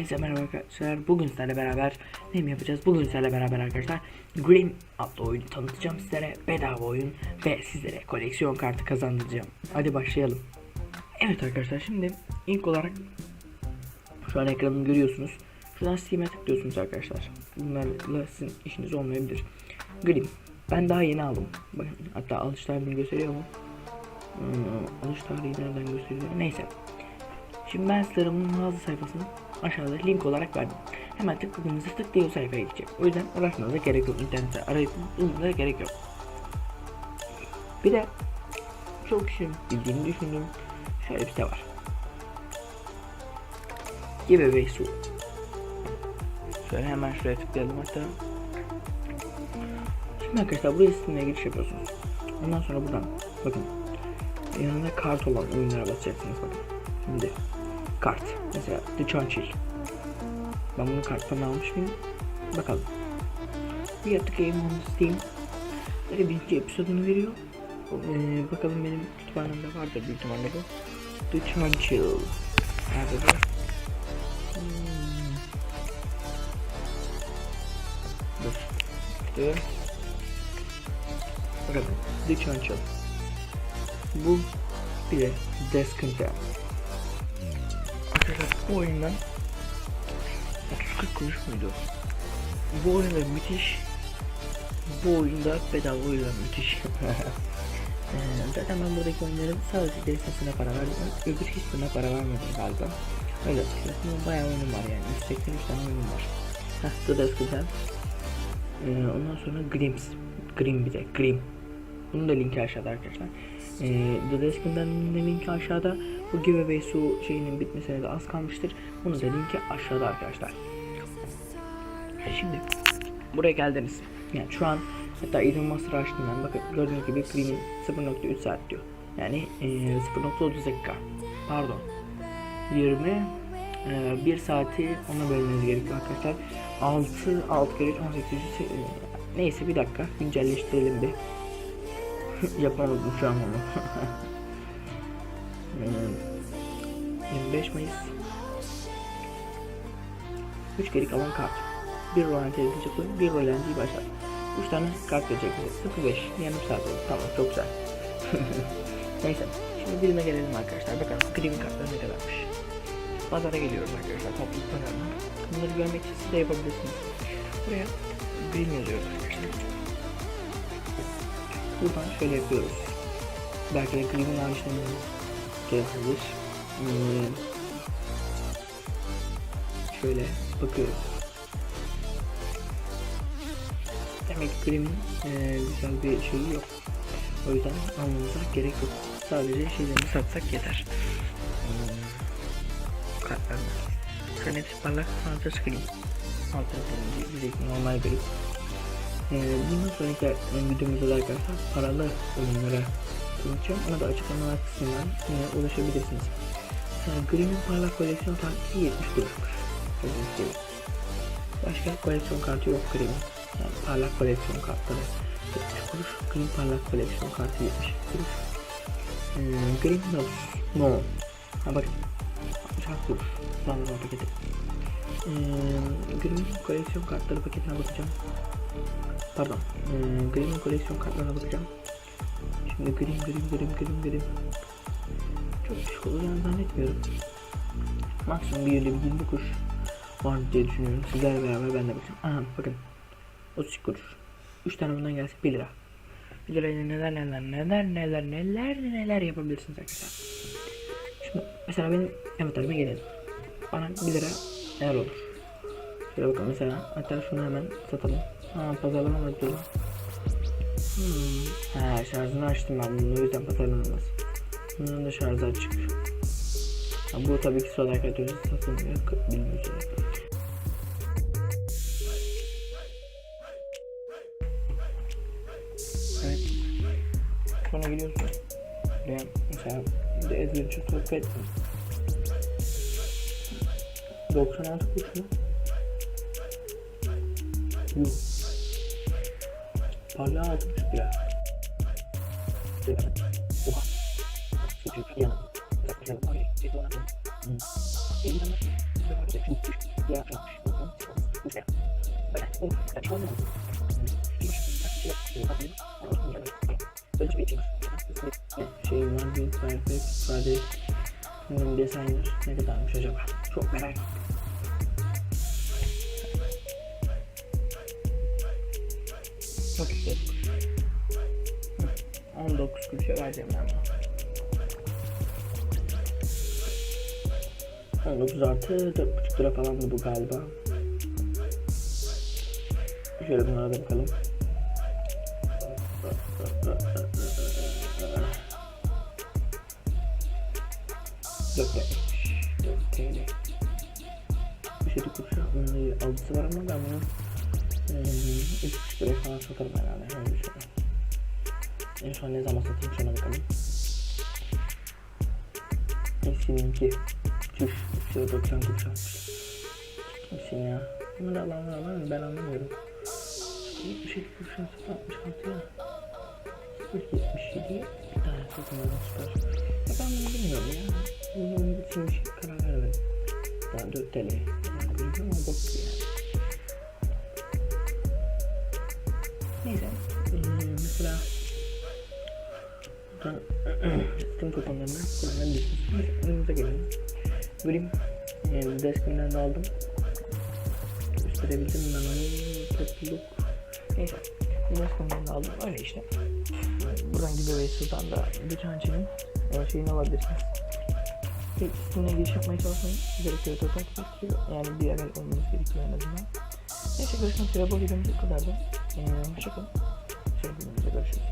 Herkese merhaba arkadaşlar. Bugün sizlerle beraber ne yapacağız? Bugün sizlerle beraber arkadaşlar Grim adlı oyunu tanıtacağım sizlere. Bedava oyun ve sizlere koleksiyon kartı kazandıracağım. Hadi başlayalım. Evet arkadaşlar şimdi ilk olarak şu an ekranını görüyorsunuz. Şuradan Steam'e tıklıyorsunuz arkadaşlar. Bunlarla sizin işiniz olmayabilir. Grim. Ben daha yeni aldım. Bakın hatta alış tarihini gösteriyor mu? Hmm, alış tarihi nereden gösteriyor? Neyse. Şimdi ben size bunun mağaza sayfasını aşağıda link olarak verdim. Hemen tıkladığınızda tık o sayfaya gidecek. O yüzden uğraşmanıza gerek yok. İnternette arayıp bulmanıza gerek yok. Bir de çok kişinin bildiğini düşündüğüm şöyle bir site var. Giveaway su. Şöyle hemen şuraya tıklayalım hatta. Şimdi arkadaşlar buraya sizinle giriş yapıyorsunuz. Ondan sonra buradan bakın yanında kart olan oyunlara basacaksınız bakın. Şimdi kart. Mesela The Churchill. Ben bunu karttan almış mıyım? Bakalım. We the game on Steam. Böyle birinci episodunu veriyor. Ee, bakalım benim kütüphanemde vardır büyük ihtimalle bu. The Churchill. Nerede bu? Hmm. Dur. Dur. Bakalım. The Churchill. Bu bir de Descent Arkadaşlar bu oyundan 30-40 kuruş muydu? Bu oyunda müthiş. Bu oyunda bedava oyunda müthiş. Ee, Zaten ben buradaki oyunların sadece destesine para verdim. Öbür hiçbirine para vermedim galiba. Öyle hatırlıyorum. Bayağı oyunum var yani. 183 tane oyunum var. Heh, The Dusk'dan. Ee, ondan sonra Grims. Grim bir de. Grim. Bunun da linki aşağıda arkadaşlar. Ee, The Desk'in de linki aşağıda. Bu giveaway su şeyinin bitmesine de az kalmıştır. Bunun da linki aşağıda arkadaşlar. Şimdi buraya geldiniz. Yani şu an hatta Elon Musk'ı açtım ben. Bakın gördüğünüz gibi Green'in 0.3 saat diyor. Yani e, 0.30 dakika. Pardon. 20 e, 1 saati ona bölmeniz gerekiyor arkadaşlar. 6 6 kere 18 e, neyse bir dakika güncelleştirelim bir. Yapamadım şu an onu. Hmm, 25 Mayıs 3 geri kalan kart. Bir rolanti edilecek oyun, bir rolantiyi başlat. 3 tane kart verecek bize. 05 yarım saat oldu. Tamam çok güzel. Neyse. Şimdi birine gelelim arkadaşlar. Bakalım Grim kartları ne kadarmış. Pazara geliyoruz arkadaşlar. Toplu pazarına. Bunları görmek için siz de yapabilirsiniz. Buraya Grim yazıyoruz arkadaşlar. Buradan şöyle yapıyoruz. Belki de Grim'in ağaçlarını gelebilir. Hmm. Şöyle bakıyoruz. Demek ki Grim'in e, güzel bir şeyi yok. O yüzden almamıza gerek yok. Sadece şeylerini satsak yeter. Hmm. Kartlarını. Sen hepsi parlak sanatı screen. Altın direkt normal Grim. Ee, bundan sonraki videomuzda da arkadaşlar paralı oyunlara tanıtacağım. Ona da açıklamalar kısmından yine ulaşabilirsiniz. Yani Grimm'in parlak koleksiyon kartı 70 kuruşmuş. Başka koleksiyon kartı yok Grimm'in. Yani parlak koleksiyon kartları 70 kuruş. Grimm parlak koleksiyon kartı 70 kuruş. Ee, Grimm no. No. Ha bakın. 60 kuruş. Zanzan paketi. Ee, Grimm'in koleksiyon kartları paketine bakacağım. Pardon. Ee, Grimm'in koleksiyon kartlarına bakacağım. Şimdi Grimm, Grimm, Grimm, Grimm, Grimm. Çok düşük yani zannetmiyorum. Maksimum bir yönde bir 20 kuruş var diye düşünüyorum. Sizlerle beraber ben de bakacağım. Aha bakın. 32 kuruş. 3 tane bundan gelse 1 lira. 1 lirayla neler neler neler neler neler neler yapabilirsiniz arkadaşlar. Şimdi mesela benim envanterime gelelim. Bana 1 lira neler olur? Şöyle bakalım mesela hatta şunu hemen satalım. Ha pazarlama mı? Hmm. Ha şarjını açtım ben bunu o yüzden pazarlanamaz. Bunun da şarjı açık. Ha, bu tabii ki solar kategorisi satılmıyor üzere. Evet. Sonra gidiyorsun. Buraya mesela bir de ezberi çok sohbet ettim. 96 kuruş mu? Yuh. Parlağı altı buçuk lira. Oha. Çok büyük bir yana. Hmm. Şey var bir perfect Film designer ne kadarmış acaba? Çok merak ettim. Çok güzel. Hı, 19 külçe vereceğim ben buna. 19 artı 4,5 lira falandı bu galiba. Şöyle bunlara da bakalım. Dört TL. Bir şey de kurşa. Onun alıcısı var ama ben bunu eee, üç buçuk liraya falan satarım herhalde. Öyle bir şey. En son ne zaman satayım şuna bakalım. Eskininki. Çüş. 390 kuruş almış. Kimsin ya? Bunu da alan var mı? Ben anlamıyorum. 77 kuruşun 66 ya. 77 bir tane satın süper. Ya ben bunu bilmiyorum ya. Bunun için bir şey karar vermedim. Daha 4 TL. Yani görüyorum ama bok gibi yani. Neyse. Ee, mesela buradan Steam kuponlarından kullanabilirsiniz. Önümüze gelelim. Grim e, deskimden de aldım. Gösterebildim ben onu topluluk. Neyse. Deskimden de aldım. Öyle işte. Buradan giveaways'dan da bir tanenin e, şeyini alabilirsiniz. Peki Steam'e giriş yapmaya çalışmayın. Gerekiyor da. Yani bir yerden olmanız gerekiyor en azından. Neyse görüşmek üzere. Bu videomuz bu kadardı. Hoşçakalın. Şöyle görüşürüz.